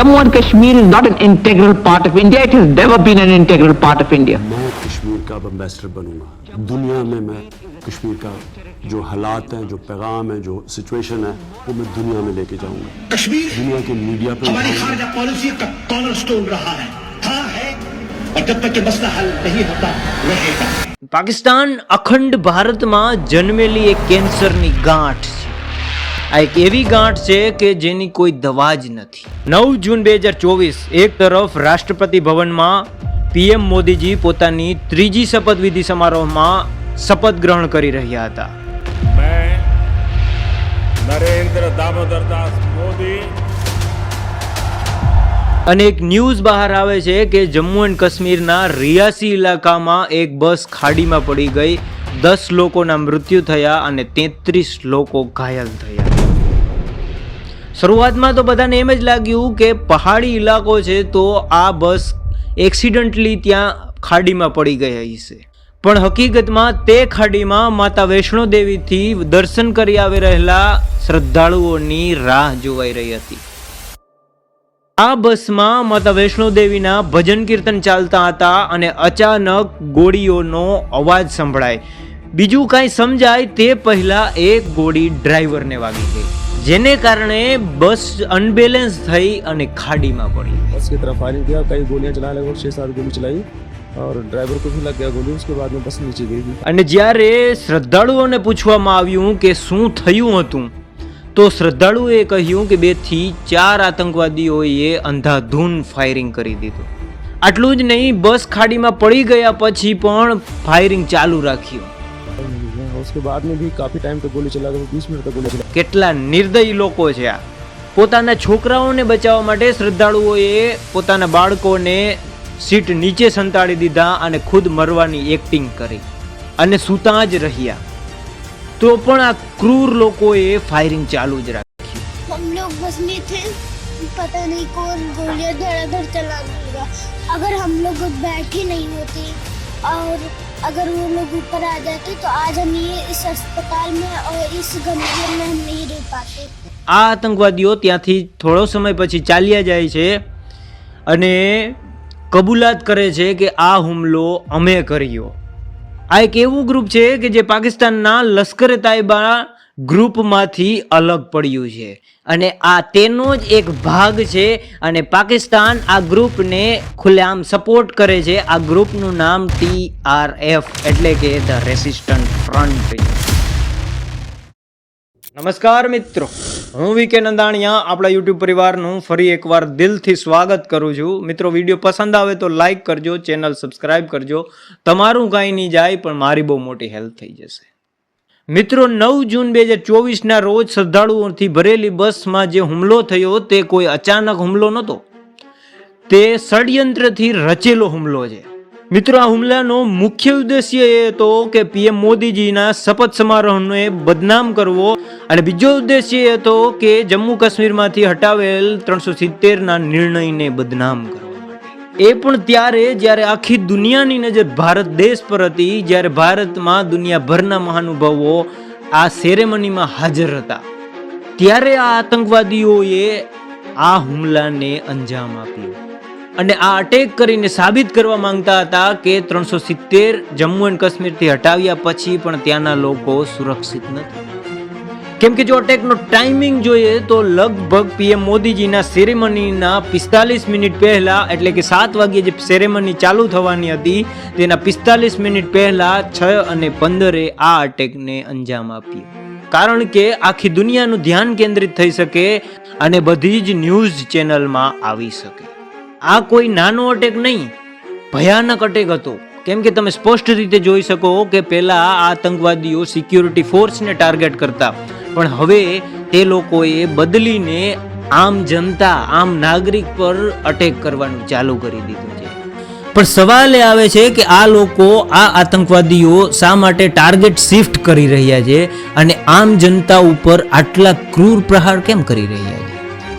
Jammu and Kashmir is not an integral part of India. It has never been an integral part of India. मैं कश्मीर का अब ambassador बनूंगा दुनिया में मैं कश्मीर का जो हालात हैं जो पैगाम है जो सिचुएशन है वो मैं दुनिया में लेके जाऊंगा कश्मीर दुनिया के मीडिया पे हमारी उठाऊंगा। खारजा पॉलिसी का कॉर्नर स्टोन रहा है हाँ है और जब तक ये मसला हल नहीं होता रहेगा પાકિસ્તાન અખંડ ભારતમાં જન્મેલી એક કેન્સરની ગાંઠ છે આ એક એવી ગાંઠ છે કે જેની કોઈ દવા જ નથી. નવ જૂન બે હજાર ચોવીસ એક તરફ રાષ્ટ્રપતિ ભવનમાં પીએમ મોદીજી પોતાની ત્રીજી શપથવિધિ સમારોહમાં શપથ ગ્રહણ કરી રહ્યા હતા. નરેન્દ્ર દામોદર દાસ મોદી અને એક ન્યૂઝ બહાર આવે છે કે જમ્મુ એન્ડ કાશ્મીરના રિયાસી ઇલાકામાં એક બસ ખાડીમાં પડી ગઈ. દસ લોકોના મૃત્યુ થયા અને તેત્રીસ લોકો ઘાયલ થયા. શરૂઆતમાં તો બધાને એમ જ લાગ્યું કે પહાડી ઇલાકો છે તો આ બસ એક્સિડન્ટલી ત્યાં ખાડીમાં પડી ગઈ હશે. પણ હકીકતમાં તે ખાડીમાં માતા વૈષ્ણો દેવીથી દર્શન કરી આવી રહેલા શ્રદ્ધાળુઓની રાહ જોવાઈ રહી હતી. આ બસમાં માતા વૈષ્ણો દેવીના ભજન કીર્તન ચાલતા હતા અને અચાનક ગોળીઓનો અવાજ સંભળાય. બીજું કાંઈ સમજાય તે પહેલાં એક ગોળી ડ્રાઈવરને વાગી ગઈ. જેને કારણે બસ અનબેલેન્સ થઈ અને ખાડીમાં પડી बस की तरफ फायरिंग किया कई गोलियां चलाने लगभग छह सात गोली चलाई और ड्राइवर को भी लग गया गोली उसके बाद में बस नीचे गिर गई અને જ્યારે શ્રદ્ધાળુઓને પૂછવામાં આવ્યું કે શું થયું હતું તો શ્રદ્ધાળુઓએ કહ્યું કે બે થી ચાર આતંકવાદીઓએ અંધાધૂન ફાયરિંગ કરી દીધું આટલું જ નહીં બસ ખાડીમાં પડી ગયા પછી પણ ફાયરિંગ ચાલુ રાખ્યું उसके बाद में भी काफी टाइम तक गोली चला गई बीस मिनट तक गोली चला કેટલા નિર્દયી લોકો છે આ પોતાના છોકરાઓને બચાવવા માટે શ્રદ્ધાળુઓએ પોતાના બાળકોને સીટ નીચે સંતાડી દીધા અને ખુદ મરવાની એક્ટિંગ કરી અને સૂતા જ રહ્યા તો પણ આ ક્રૂર લોકોએ ફાયરિંગ ચાલુ જ રાખી हम लोग बस में थे पता नहीं कौन गोलियां धड़ाधड़ चला देगा अगर हम लोग बैठे नहीं होते और अगर वो लोग ऊपर आ जाते तो आज हम ये इस अस्पताल में और इस गंभीर में हम नहीं रह पाते આ આતંકવાદીઓ ત્યાંથી થોડો સમય પછી ચાલ્યા જાય છે અને કબૂલાત કરે છે કે આ હુમલો અમે કર્યો આ એક એવું ગ્રુપ છે કે જે પાકિસ્તાનના લશ્કરે તાયબા ગ્રુપમાંથી અલગ પડ્યું છે. અને આ તેનો જ એક ભાગ છે અને પાકિસ્તાન આ ગ્રુપને ખુલ્લેઆમ સપોર્ટ કરે છે. આ ગ્રુપનું નામ ટી આર એફ એટલે કે ધ રેસિસ્ટન્ટ ફ્રન્ટ. નમસ્કાર મિત્રો. હું વીકે નંદાણીયા, આપણા યુટ્યુબ પરિવારનું ફરી એકવાર દિલથી સ્વાગત કરું છું. મિત્રો, વીડિયો પસંદ આવે તો લાઈક કરજો, ચેનલ સબસ્ક્રાઈબ કરજો. તમારું કાંઈ નહીં જાય, પણ મારી બહુ મોટી હેલ્પ થઈ જશે. મિત્રો, નવ જૂન બે હજાર ચોવીસના રોજ શ્રદ્ધાળુઓથી ભરેલી બસમાં જે હુમલો થયો તે કોઈ અચાનક હુમલો નહોતો. તે ષડયંત્રથી રચેલો હુમલો છે. મિત્રો, આ હુમલાનો મુખ્ય ઉદ્દેશ્ય એ હતો કે પીએમ મોદીજીના શપથ સમારોહને બદનામ કરવો અને બીજો ઉદ્દેશ્ય એ હતો કે જમ્મુ કાશ્મીરમાંથી હટાવેલ ત્રણસો સિત્તેરના નિર્ણયને બદનામ કરવા. એ પણ ત્યારે જ્યારે આખી દુનિયાની નજર ભારત દેશ પર હતી, જ્યારે ભારતમાં દુનિયાભરના મહાનુભાવો આ સેરેમનીમાં હાજર હતા. ત્યારે આ આતંકવાદીઓએ આ હુમલાને અંજામ આપ્યો. અને આ અટેક કરીને સાબિત કરવા માંગતા હતા કે ત્રણસો સિત્તેર જમ્મુ એન્ડ કાશ્મીરથી હટાવ્યા પછી પણ ત્યાંના લોકો સુરક્ષિત નથી. કેમ કે જો અટેકનો ટાઈમિંગ જોઈએ, તો લગભગ પીએમ મોદીજીના સેરેમનીના પિસ્તાલીસ મિનિટ પહેલાં, એટલે કે સાત વાગ્યે જે સેરેમની ચાલુ થવાની હતી, તેના પિસ્તાલીસ મિનિટ પહેલાં છ અને પંદરે આ અટેકને અંજામ આપ્યો. કારણ કે આખી દુનિયાનું ધ્યાન કેન્દ્રિત થઈ શકે અને બધી જ ન્યૂઝ ચેનલમાં આવી શકે. આ કોઈ નાનો અટેક નહીં, ભયાનક અટેક હતો. કેમ કે તમે સ્પષ્ટ રીતે જોઈ શકો કે પહેલા આ આતંકવાદીઓ સિક્યુરિટી ફોર્સને ટાર્ગેટ કરતા. પણ હવે તે લોકોએ બદલીને આમ જનતા, આમ નાગરિક પર અટેક કરવાનું ચાલુ કરી દીધું છે. પણ સવાલ એ આવે છે કે આ લોકો, આ આતંકવાદીઓ શા માટે ટાર્ગેટ શિફ્ટ કરી રહ્યા છે અને આમ જનતા ઉપર આટલા ક્રૂર પ્રહાર કેમ કરી રહ્યા છે?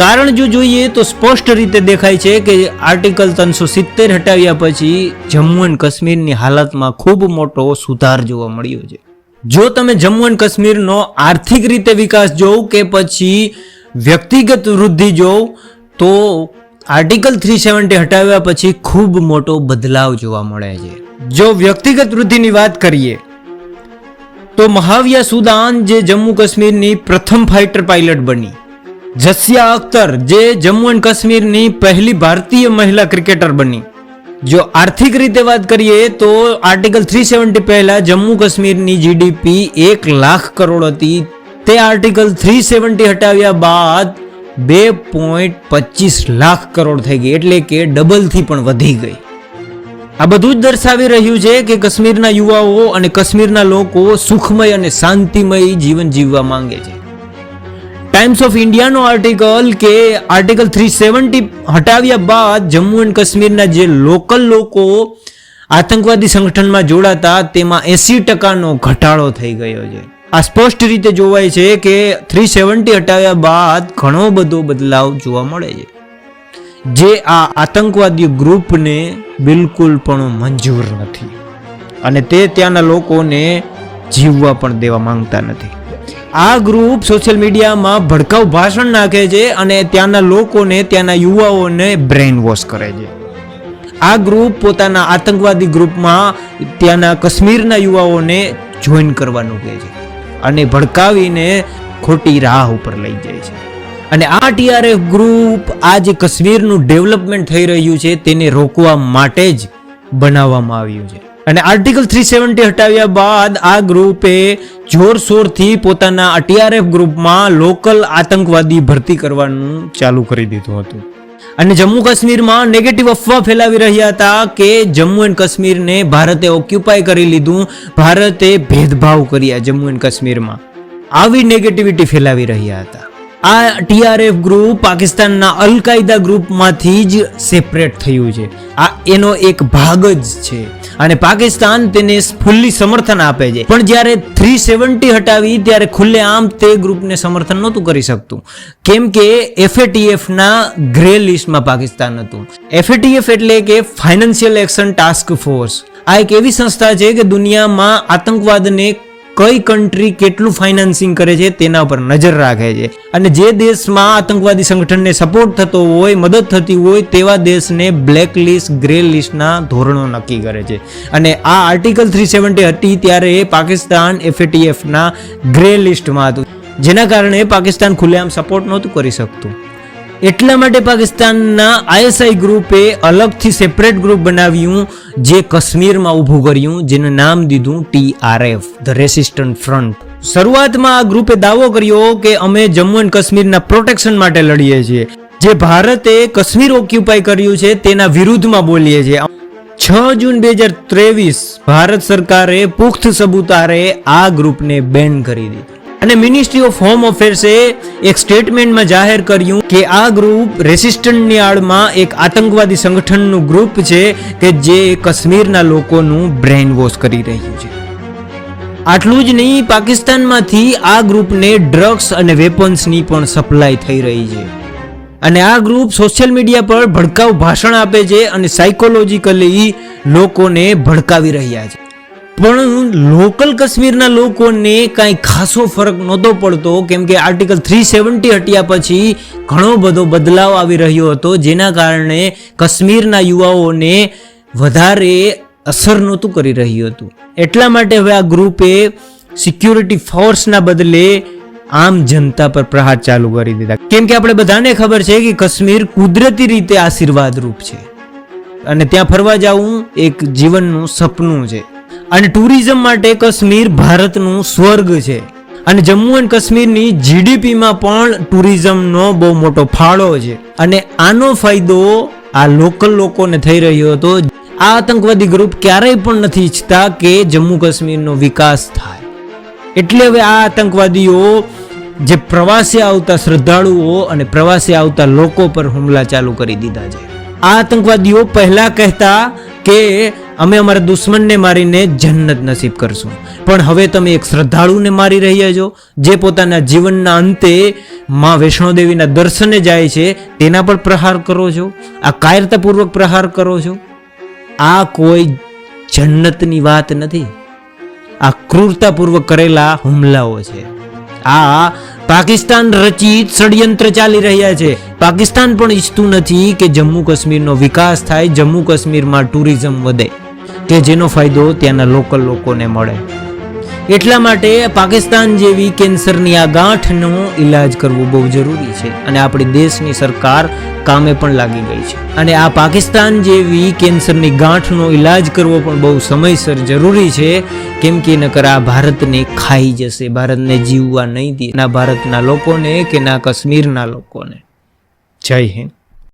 કારણ જો જોઈએ તો સ્પષ્ટ રીતે દેખાય છે કે આર્ટિકલ ત્રણસો સિત્તેર હટાવ્યા પછી જમ્મુ એન્ડ કાશ્મીરની હાલતમાં ખૂબ મોટો સુધાર જોવા મળ્યો છે. જો તમે જમ્મુ એન્ડ કાશ્મીરનો આર્થિક રીતે વિકાસ જોવ કે પછી વ્યક્તિગત વૃદ્ધિ જોવ, તો આર્ટિકલ થ્રી સેવન્ટી હટાવ્યા પછી ખૂબ મોટો બદલાવ જોવા મળે છે. જો વ્યક્તિગત વૃદ્ધિની વાત કરીએ, તો મહાવિયા સુદાન જે જમ્મુ કાશ્મીરની પ્રથમ ફાઇટર પાયલટ બની. જસિયા અખ્તર, જે જમ્મુ એન્ડ કાશ્મીરની પહેલી ભારતીય મહિલા ક્રિકેટર બની. જો આર્થિક રીતે વાત કરીએ તો આર્ટિકલ થ્રી સેવન્ટી પહેલા જમ્મુ કાશ્મીરની જીડીપી એક લાખ કરોડ હતી. તે આર્ટિકલ થ્રી સેવન્ટી હટાવ્યા બાદ બે પોઈન્ટ પચીસ લાખ કરોડ થઈ ગઈ, એટલે કે ડબલથી પણ વધી ગઈ. આ બધું જ દર્શાવી રહ્યું છે કે કાશ્મીરના યુવાઓ અને કાશ્મીરના લોકો સુખમય અને શાંતિમય જીવન જીવવા માંગે છે. ટાઈમ્સ ઓફ ઇન્ડિયાનો આર્ટિકલ કે આર્ટિકલ થ્રી સેવન્ટી હટાવ્યા બાદ જમ્મુ એન્ડ કાશ્મીરના જે લોકલ લોકો આતંકવાદી સંગઠનમાં જોડાતા, તેમાં એસી ટકાનો ઘટાડો થઈ ગયો છે. આ સ્પષ્ટ રીતે જોવાય છે કે થ્રી સેવન્ટી હટાવ્યા બાદ ઘણો બધો બદલાવ જોવા મળે છે. જે આ આતંકવાદી ગ્રુપને બિલકુલ પણ મંજૂર નથી. અને તે ત્યાંના લોકોને જીવવા પણ દેવા માંગતા નથી. આ ગ્રુપ સોશિયલ મીડિયામાં ભડકાઉ ભાષણ નાખે છે અને ત્યાંના લોકોને, ત્યાંના યુવાઓને બ્રેઇન વોશ કરે છે. આ ગ્રુપ પોતાના આતંકવાદી ગ્રુપમાં ત્યાંના કાશ્મીરના યુવાઓને જોઈન કરવાનું કહે છે અને ભડકાવીને ખોટી રાહ ઉપર લઈ જાય છે. અને આ ટીઆરએફ ગ્રુપ આ જે કાશ્મીરનું ડેવલપમેન્ટ થઈ રહ્યું છે તેને રોકવા માટે જ બનાવવામાં આવ્યું છે. અને આર્ટિકલ થ્રી સેવન્ટી હટાવ્યા બાદ આ ગ્રુપે જોરશોરથી પોતાના ટીઆરએફ ગ્રુપમાં લોકલ આતંકવાદી ભરતી કરવાનું ચાલુ કરી દીધું હતું. અને જમ્મુ કાશ્મીરમાં નેગેટિવ અફવા ફેલાવી રહ્યા હતા કે જમ્મુ એન્ડ કાશ્મીરને ભારતે ઓક્યુપાય કરી લીધું, ભારતે ભેદભાવ કર્યા જમ્મુ એન્ડ કાશ્મીરમાં. આવી નેગેટિવિટી ફેલાવી રહ્યા હતા. આ ટીઆરએફ ગ્રુપ પાકિસ્તાનના અલ કાયદા ગ્રુપમાંથી જ સેપરેટ થયું છે. આ એનો એક ભાગ જ છે. અને પાકિસ્તાન તેને ફૂલ્લી સમર્થન આપે છે. પણ જ્યારે થ્રી સેવન્ટી હટાવી, ત્યારે ખુલ્લે આમ તે ગ્રુપને સમર્થન નહોતું કરી શકતું. કેમ કે એફએટીએફના ગ્રે લિસ્ટમાં પાકિસ્તાન હતું. એફએટીએફ એટલે કે ફાઇનાન્શિયલ એક્શન ટાસ્ક ફોર્સ. આ એક એવી સંસ્થા છે કે દુનિયામાં આતંકવાદને કઈ કન્ટ્રી કેટલું ફાઇનાન્સિંગ કરે છે તેના ઉપર નજર રાખે છે. અને જે દેશમાં આતંકવાદી સંગઠનને સપોર્ટ થતો હોય, મદદ થતી હોય, તેવા દેશને બ્લેક લિસ્ટ ગ્રે લિસ્ટના ધોરણો નક્કી કરે છે. અને આ આર્ટિકલ થ્રી સેવન્ટી હતી ત્યારે પાકિસ્તાન એફએટીએફના ગ્રે લિસ્ટમાં હતું. જેના કારણે પાકિસ્તાન ખુલ્લેઆમ સપોર્ટ નહોતું કરી શકતું. એટલા માટે પાકિસ્તાનના આઈએસઆઈ ગ્રુપે અલગથી સેપરેટ ગ્રુપ બનાવ્યું, જે કાશ્મીરમાં ઊભું કર્યું, જેનું નામ દીધું ટીઆરએફ ધ રેસિસ્ટન્ટ ફ્રન્ટ શરૂઆતમાં આ ગ્રુપે દાવો કર્યો કે અમે જમ્મુ એન્ડ કાશ્મીરના પ્રોટેક્શન માટે લડીએ છીએ. જે ભારતે કાશ્મીર ઓક્યુપાય કર્યું છે, તેના વિરુદ્ધમાં બોલીએ છીએ. છ જૂન બે હજાર ત્રેવીસ, ભારત સરકારે પુખ્ત સબૂતારે આ ગ્રુપને બેન કરી દીધું. અને મિનિસ્ટ્રી ઓફ હોમ અફેર્સે એક સ્ટેટમેન્ટમાં જાહેર કર્યું કે આ ગ્રુપ રેસિસ્ટન્ટની આડમાં એક આતંકવાદી સંગઠનનું ગ્રુપ છે કે જે કાશ્મીરના લોકોનું બ્રેઇન વોશ કરી રહ્યું છે. આટલું જ નહીં, પાકિસ્તાનમાંથી આ ગ્રુપને ડ્રગ્સ અને વેપન્સની પણ સપ્લાય થઈ રહી છે. અને આ ગ્રુપ સોશિયલ મીડિયા પર ભડકાઉ ભાષણ આપે છે અને સાયકોલોજીકલી લોકોને ભડકાવી રહ્યા છે. પણ લોકલ કાશ્મીરના લોકોને કાંઈ ખાસો ફરક નહોતો પડતો. કેમ કે આર્ટિકલ થ્રી સેવન્ટી હટ્યા પછી ઘણો બધો બદલાવ આવી રહ્યો હતો, જેના કારણે કાશ્મીરના યુવાઓને વધારે અસર નહોતું કરી રહ્યું હતું. એટલા માટે હવે આ ગ્રુપે સિક્યુરિટી ફોર્સના બદલે આમ જનતા પર પ્રહાર ચાલુ કરી દીધા. કેમ કે આપણે બધાને ખબર છે કે કાશ્મીર કુદરતી રીતે આશીર્વાદરૂપ છે. અને ત્યાં ફરવા જવું એક જીવનનું સપનું છે. અને ટુરિઝમ માટે કાશ્મીર ભારતનું સ્વર્ગ છે. અને જમ્મુ એન્ડ કાશ્મીરની જીડીપીમાં પણ ટુરિઝમનો બહુ મોટો ફાળો છે. અને આનો ફાયદો આ લોકલ લોકોને થઈ રહ્યો હતો. આ આતંકવાદી ગ્રુપ ક્યારેય પણ નથી ઈચ્છતા કે જમ્મુ કાશ્મીરનો વિકાસ થાય. એટલે હવે આ આતંકવાદીઓ જે પ્રવાસે આવતા શ્રદ્ધાળુઓ અને પ્રવાસે આવતા લોકો પર હુમલા ચાલુ કરી દીધા છે. આ આતંકવાદીઓ પહેલા કહેતા કે અમે અમારા દુશ્મનને મારીને જન્નત નસીબ કરશું. પણ હવે તમે એક શ્રદ્ધાળુને મારી રહ્યા છો, જે પોતાના જીવનના અંતે માં વૈષ્ણોદેવીના દર્શને જાય છે, તેના પર પ્રહાર કરો છો, આ કાયરતાપૂર્વક પ્રહાર કરો છો. આ કોઈ જન્નતની વાત નથી. આ ક્રૂરતાપૂર્વક કરેલા હુમલાઓ છે. આ પાકિસ્તાન રચિત ષડયંત્ર ચાલી રહ્યા છે. પાકિસ્તાન પણ ઈચ્છતું નથી કે જમ્મુ કાશ્મીરનો વિકાસ થાય, જમ્મુ કાશ્મીરમાં ટુરિઝમ વધે. કે જેનો ફાયદો ત્યાંના લોકલ લોકોને મળે. એટલા માટે પાકિસ્તાન જેવી કેન્સરની આ ગાંઠનો ઈલાજ કરવો બહુ જરૂરી છે અને આપણી દેશની સરકાર કામે પણ લાગી ગઈ છે. અને આ પાકિસ્તાન જેવી કેન્સરની ગાંઠનો ઈલાજ કરવો પણ બહુ સમયસર જરૂરી છે, કેમ કે નકર આ ભારતને ખાઈ જશે, ભારતને જીવવા નહીં દે, ના ભારતના લોકોને કે ના કાશ્મીરના લોકોને. જય હિન્દ.